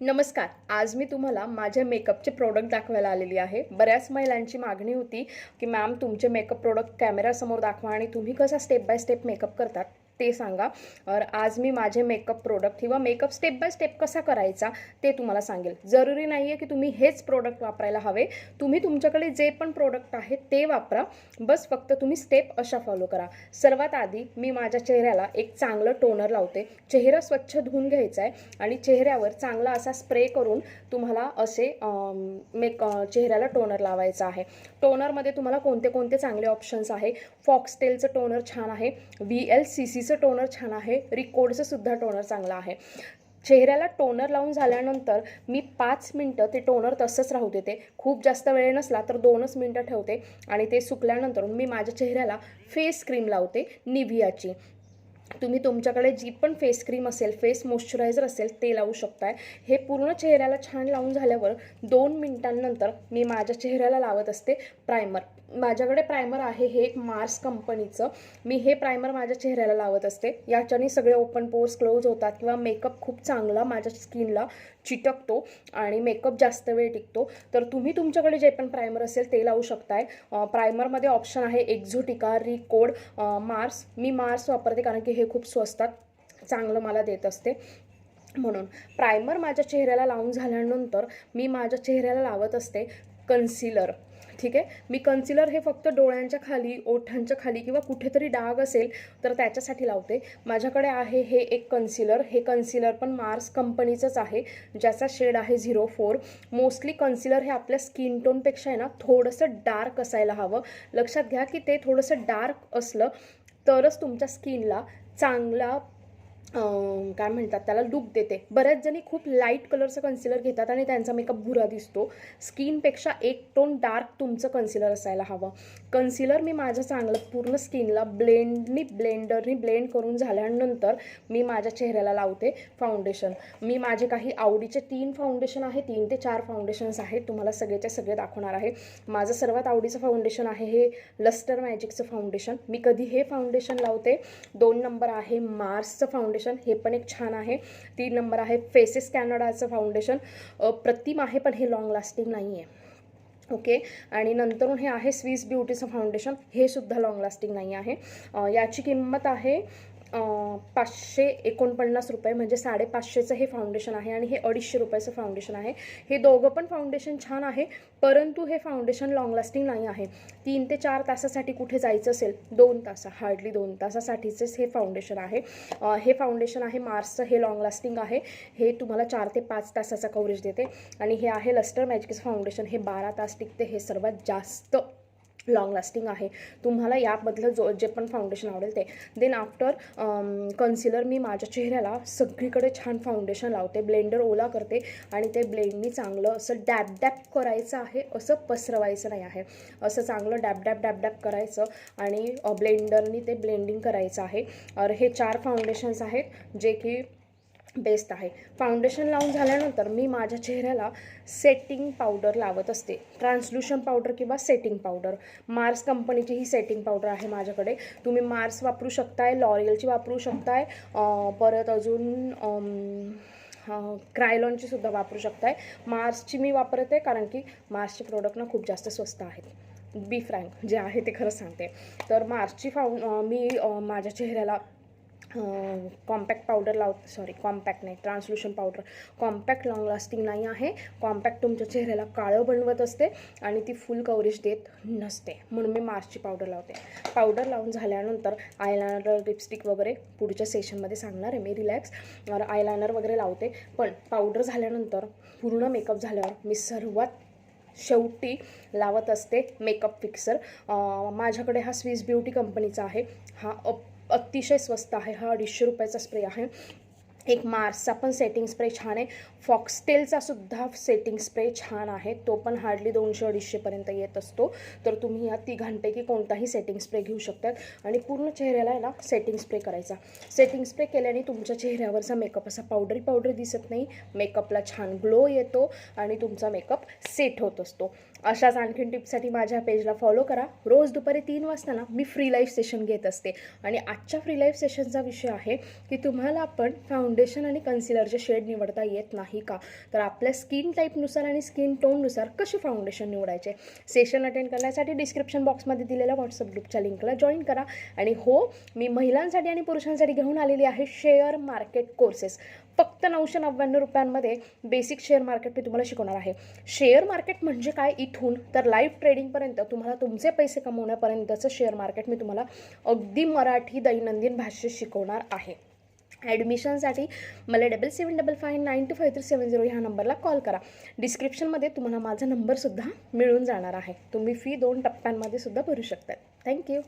नमस्कार आज मी तुम्हाला माझ्या मेकअपचे प्रोडक्ट दाखवायला आलेली आहे. बऱ्याच महिलांची मागणी होती की मॅम तुमचे मेकअप प्रोडक्ट कॅमेऱ्यासमोर दाखवा आणि तुम्ही कसा स्टेप बाय स्टेप मेकअप करतात? ते सांगा. और आज मी माझे मेकअप प्रोडक्ट किंवा मेकअप स्टेप बाय स्टेप कसा करायचा ते तुम्हाला सांगेल. जरुरी नाही आहे की तुम्ही हेच प्रोडक्ट वापरायला हवे. तुम्ही तुमच्याकडे जे पण प्रोडक्ट आहे ते वापरा. बस फक्त तुम्ही स्टेप अशा फॉलो करा. सर्वात आधी मी माझ्या चेहऱ्याला एक चांगलं टोनर लावते. चेहरा स्वच्छ धुवून घ्यायचा आहे आणि चेहऱ्यावर चांगला असा स्प्रे करून तुम्हाला असे मेक चेहऱ्याला टोनर लावायचा आहे. टोनरमध्ये तुम्हाला कोणते कोणते चांगले ऑप्शन्स आहे? फॉक्सटेलचं टोनर छान आहे. व्ही एल सी सी सीचं टोनर छान आहे रिकोडचं सुद्धा टोनर चांगला आहे. चेहऱ्याला टोनर लावून झाल्यानंतर मी पाच मिनटं ते टोनर तसंच राहू देते. खूप जास्त वेळ नसला तर दोनच मिनटं ठेवते आणि ते सुकल्यानंतर मी माझ्या चेहऱ्याला फेस क्रीम लावते निव्हियाची तुम्ही तुमच्याकडे जी पण फेस क्रीम असेल फेस मॉइश्चरायझर असेल ते लावू शकताय. हे पूर्ण चेहऱ्याला छान लावून झाल्यावर दोन मिनिटांनंतर मी माझ्या चेहऱ्याला लावत असते प्रायमर माझ्याकडे प्रायमर आहे हे एक मार्स कंपनीचं. मी हे प्रायमर माझ्या चेहऱ्याला लावत असते. याच्याने सगळे ओपन पोर्स क्लोज होतात किंवा मेकअप खूप चांगला माझ्या स्किनला चिटकतो आणि मेकअप जास्त वेळ टिकतो. तर तुम्ही तुमच्याकडे जे पण प्रायमर असेल ते लावू शकताय. प्रायमरमध्ये ऑप्शन आहे एक्झोटिका रिकोड मार्स. मी मार्स वापरते कारण की हे खूप स्वस्तात चांगलं मला देत असते. म्हणून प्रायमर माझ्या चेहऱ्याला लावून झाल्यानंतर मी माझ्या चेहऱ्याला लावत असते कन्सिलर ठीक आहे? मी कन्सिलर हे फक्त डोळ्यांच्या खाली ओठांच्या खाली किंवा कुठेतरी डाग असेल तर त्याच्यासाठी लावते. माझ्याकडे आहे हे एक कन्सिलर हे कन्सिलर पण मार्स कंपनीचंच आहे ज्याचा शेड आहे झिरो फोर मोस्टली कन्सिलर हे आपल्या स्किन टोनपेक्षा आहे ना थोडंसं डार्क असायला हवं. लक्षात घ्या की ते थोडंसं डार्क असलं तरच तुमच्या स्किनला चांगला काय म्हणतात त्याला लुक देते. बऱ्याच जणी खूप लाइट कलरचं कन्सिलर घेतात आणि त्यांचा मेकअप भुरा दिसतो. स्किनपेक्षा एक टोन डार्क तुमचं कन्सिलर असायला हवं. कन्सिलर मी माझं चांगलं पूर्ण स्किनला ब्लेंडनी ब्लेंडरनी ब्लेंड करून झाल्यानंतर मी माझ्या चेहऱ्याला लावते फाउंडेशन मी माझे काही आवडीचे तीन फाउंडेशन आहे तीन ते चार फाउंडेशन्स आहेत तुम्हाला सगळेच्या सगळे दाखवणार आहे. माझं सर्वात आवडीचं फाउंडेशन आहे हे लस्टर मॅजिकचं फाउंडेशन मी कधी हे फाउंडेशन लावते? दोन नंबर आहे मार्सचं फाउंडेशन हे पण एक छान आहे. तीन नंबर आहे फेसेस कॅनडाचं फाउंडेशन. प्रतिम आहे पण हे लॉंग लास्टिंग नाही आहे ओके? आणि नंतरून हे आहे स्विस ब्युटीचं फाउंडेशन. हे सुद्धा लॉंग लास्टिंग नाही आहे. याची किंमत आहे पाचशे एकोणपन्नास रुपये म्हणजे साडेपाचशेचं हे फाउंडेशन आहे आणि हे अडीचशे रुपयाचं फाउंडेशन आहे. हे दोघं पण फाउंडेशन छान आहे परंतु हे फाउंडेशन लॉंग लास्टिंग नाही आहे. तीन ते चार तासासाठी कुठे जायचं असेल? दोन तास हार्डली दोन तासासाठीचेच हे फाउंडेशन आहे. हे फाउंडेशन आहे मार्सचं हे लॉंग लास्टिंग आहे. हे तुम्हाला चार ते पाच तासाचा कवरेज देते. आणि हे आहे लस्टर मॅजिकचं फाउंडेशन हे बारा तास टिकते हे सर्वात जास्त लॉंग लास्टिंग आहे. तुम्हाला यामधलं जो जे पण फाउंडेशन आवडेल ते. देन आफ्टर कन्सिलर मी माझ्या चेहऱ्याला सगळीकडे छान फाउंडेशन लावते. ब्लेंडर ओला करते आणि ते ब्लेंडनी चांगलं असं डॅब डॅप करायचं आहे असं पसरवायचं नाही आहे. असं चांगलं डॅब डॅब डॅब डॅप करायचं आणि ब्लेंडरनी ते ब्लेंडिंग करायचं आहे. और हे चार फाउंडेशन्स आहेत जे की बेस्ट आहे. फाउंडेशन लावून झाल्यानंतर मी माझ्या चेहऱ्याला सेटिंग पावडर लावत असते. ट्रान्सल्युशन पावडर किंवा सेटिंग पावडर मार्स कंपनीची ही सेटिंग पावडर आहे माझ्याकडे. तुम्ही मार्स वापरू शकताय लॉरियलची वापरू शकताय परत अजून क्रायलॉनची सुद्धा वापरू शकताय. मार्सची मी वापरते कारण की मार्सचे प्रोडक्ट ना खूप जास्त स्वस्त आहेत. बी फ्रँक जे आहे ते खरंच सांगते. तर मार्सची फाऊ मी माझ्या चेहऱ्याला कॉम्पॅक्ट पावडर लाव सॉरी कॉम्पॅक्ट नाही translucent powder. Compact long lasting नाही आहे. कॉम्पॅक्ट तुमच्या चेहऱ्याला काळं बनवत असते आणि ती फुल कवरेज देत नसते. म्हणून मी मार्चची पावडर लावते. पावडर लावून झाल्यानंतर आयलायनर लिपस्टिक वगैरे पुढच्या सेशनमध्ये सांगणार आहे मी रिलॅक्स आयलायनर वगैरे लावते. पण पावडर झाल्यानंतर पूर्ण मेकअप झाल्यावर मी सर्वात शेवटी लावत असते मेकअप फिक्सर माझ्याकडे हा स्विस ब्युटी कंपनीचा आहे. हा अप अतिशय स्वस्त आहे. हा अडीचशे रुपयाचा स्प्रे आहे. एक मार्सचा पण सेटिंग स्प्रे छान आहे. फॉक्सटेलचा सुद्धा सेटिंग स्प्रे छान आहे. तो पण हार्डली दोनशे अडीचशेपर्यंत येत असतो. तर तुम्ही या तिघांपैकी कोणताही सेटिंग स्प्रे घेऊ शकतात. आणि पूर्ण चेहऱ्याला आहे ना सेटिंग स्प्रे करायचा. सेटिंग स्प्रे केल्याने तुमच्या चेहऱ्यावरचा मेकअप असा पावडरी पावडर दिसत नाही. मेकअपला छान ग्लो येतो आणि तुमचा मेकअप सेट होत असतो. अशाच आणखीन टिप्ससाठी माझ्या पेजला फॉलो करा. रोज दुपारी तीन वाजता ना मी फ्री लाईफ सेशन घेत असते. आणि आजच्या फ्री लाईफ सेशनचा विषय आहे की तुम्हाला आपण फाउंडेशन आणि कन्सिलरचे शेड निवडता येत नाही का? तर आपल्या स्किन टाईपनुसार आणि स्किन टोननुसार कसे फाउंडेशन निवडायचे? सेशन अटेंड करण्यासाठी डिस्क्रिप्शन बॉक्समध्ये दिलेल्या व्हॉट्सअप ग्रुपच्या लिंकला जॉईन करा. आणि हो मी महिलांसाठी आणि पुरुषांसाठी घेऊन आलेली आहे शेअर मार्केट कोर्सेस फक्त नऊशे नव्याण्णव रुपयांमध्ये बेसिक शेअर मार्केट मी तुम्हाला शिकवणार आहे. शेअर मार्केट म्हणजे काय? इथून तर लाईव्ह ट्रेडिंगपर्यंत तुम्हाला तुमचे पैसे कमवण्यापर्यंतचं शेअर मार्केट मी तुम्हाला अगदी मराठी दैनंदिन भाषेत शिकवणार आहे. ॲडमिशनसाठी मला double seven double five nine two five three seven zero ह्या नंबरला कॉल करा. डिस्क्रिप्शनमध्ये तुम्हाला माझा नंबरसुद्धा मिळून जाणार आहे. तुम्ही फी दोन टप्प्यांमध्ये सुद्धा भरू शकता. थँक्यू